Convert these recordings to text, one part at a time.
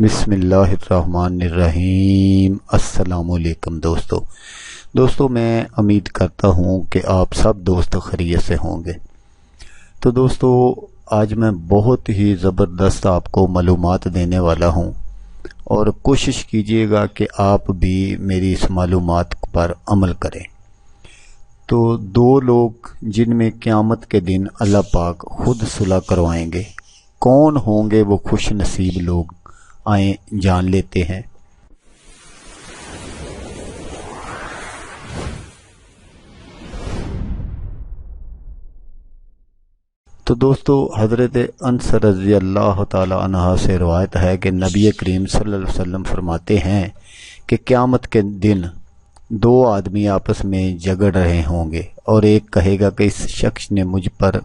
बिसमीम अस्सलामुअलैकुम दोस्तों। दोस्तों, मैं उम्मीद करता हूँ कि आप सब दोस्त खरीय से होंगे। तो दोस्तों, आज मैं बहुत ही ज़बरदस्त आपको मालूमात देने वाला हूँ और कोशिश कीजिएगा कि आप भी मेरी इस मालूमात पर अमल करें। तो दो लोग जिनमें क़यामत के दिन अल्लाह पाक खुद सुलह करवाएँगे, कौन होंगे वो खुश नसीब लोग? आए, जान लेते हैं। तो दोस्तों, हज़रत अनस रज़ी अल्लाह तहा से रवायत है कि नबी करीम वसल्लम फरमाते हैं कि क़यामत के दिन दो आदमी आपस में झगड़ रहे होंगे और एक कहेगा कि इस शख्स ने मुझ पर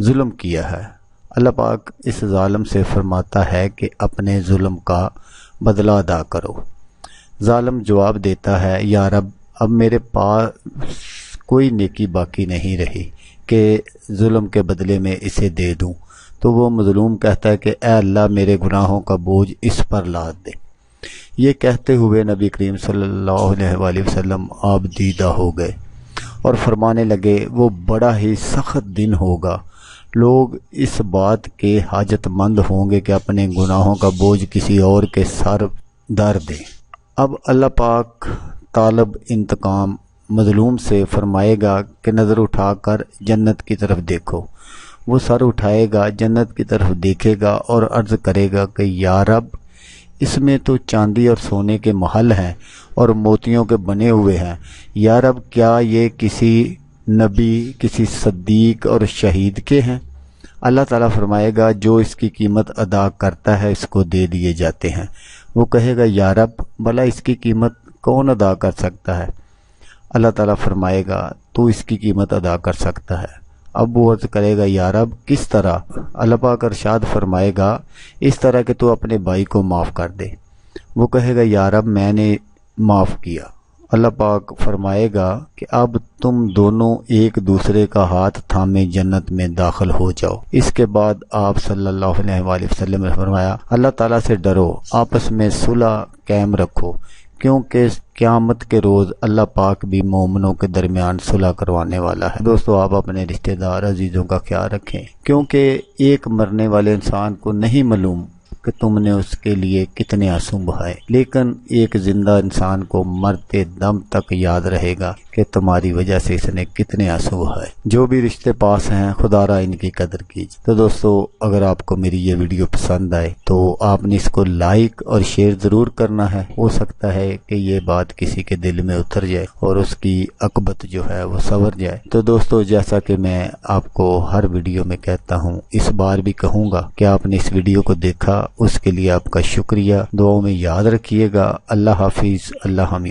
जुल्म किया है। अल्लाह पाक इस ालम से फरमाता है कि अपने जुल्म का बदला अदा करो। ालम जवाब देता है यार अब अब मेरे पास कोई नेकी बाकी नहीं रही कि जुल्म के बदले में इसे दे दूँ। तो वो मजलूम कहता है कि ए अल्लाह, मेरे गुनाहों का बोझ इस पर लाद दे। ये कहते हुए नबी करीम सल्लल्लाहु अलैहि वसल्लम आप दीदा हो गए और फरमाने लगे, वो बड़ा ही सख्त दिन होगा लोग इस बात के हाजतमंद होंगे कि अपने गुनाहों का बोझ किसी और के सर दर दें। अब अल्लाह पाक तालब इंतकाम मजलूम से फरमाएगा कि नज़र उठाकर जन्नत की तरफ़ देखो। वो सर उठाएगा, जन्नत की तरफ़ देखेगा और अर्ज़ करेगा कि यारब इसमें तो चांदी और सोने के महल हैं और मोतियों के बने हुए हैं। यारब क्या ये किसी नबी किसी सदीक और शहीद के हैं। अल्लाह ताला फरमाएगा, जो इसकी कीमत अदा करता है, इसको दे दिए जाते हैं। वो कहेगा यारब भला इसकी कीमत कौन अदा कर सकता है? अल्लाह ताला फरमाएगा तो इसकी कीमत अदा कर सकता है। अब वो अर्ज़ करेगा यारब किस तरह? अल्लाह पाक अरशाद फरमाएगा, इस तरह के तू अपने भाई को माफ़ कर दे। वो कहेगा यारब मैंने माफ़ किया। अल्लाह पाक फरमाएगा कि अब तुम दोनों एक दूसरे का हाथ थामे जन्नत में दाखिल हो जाओ। इसके बाद आप सल्लल्लाहु अलैहि वसल्लम ने फरमाया, अल्लाह ताला से डरो, आपस में सुलह कायम रखो, क्योंकि क्यामत के रोज़ अल्लाह पाक भी मोमनों के दरमियान सुलह करवाने वाला है। दोस्तों, आप अपने रिश्तेदार, अजीज़ों का ख्याल रखें, क्योंकि एक मरने वाले इंसान को नहीं मालूम कि तुमने उसके लिए कितने आँसू बहाए। लेकिन एक ज़िंदा इंसान को मरते दम तक याद रहेगा। कि तुम्हारी वजह से इसने कितने आँसू बहाए जो भी रिश्ते पास हैं, खुदारा इनकी कदर कीजिए। तो दोस्तों, अगर आपको मेरी ये वीडियो पसंद आए तो आपने इसको लाइक और शेयर ज़रूर करना है। हो सकता है कि ये बात किसी के दिल में उतर जाए और उसकी अकबत जो है, वो सवर जाए। तो दोस्तों, जैसा कि मैं आपको हर वीडियो में कहता हूँ, इस बार भी कहूँगा कि आपने इस वीडियो को देखा, उसके लिए आपका शुक्रिया। दुआओं में याद रखिएगा। अल्लाह हाफिज़, अल्लाह हम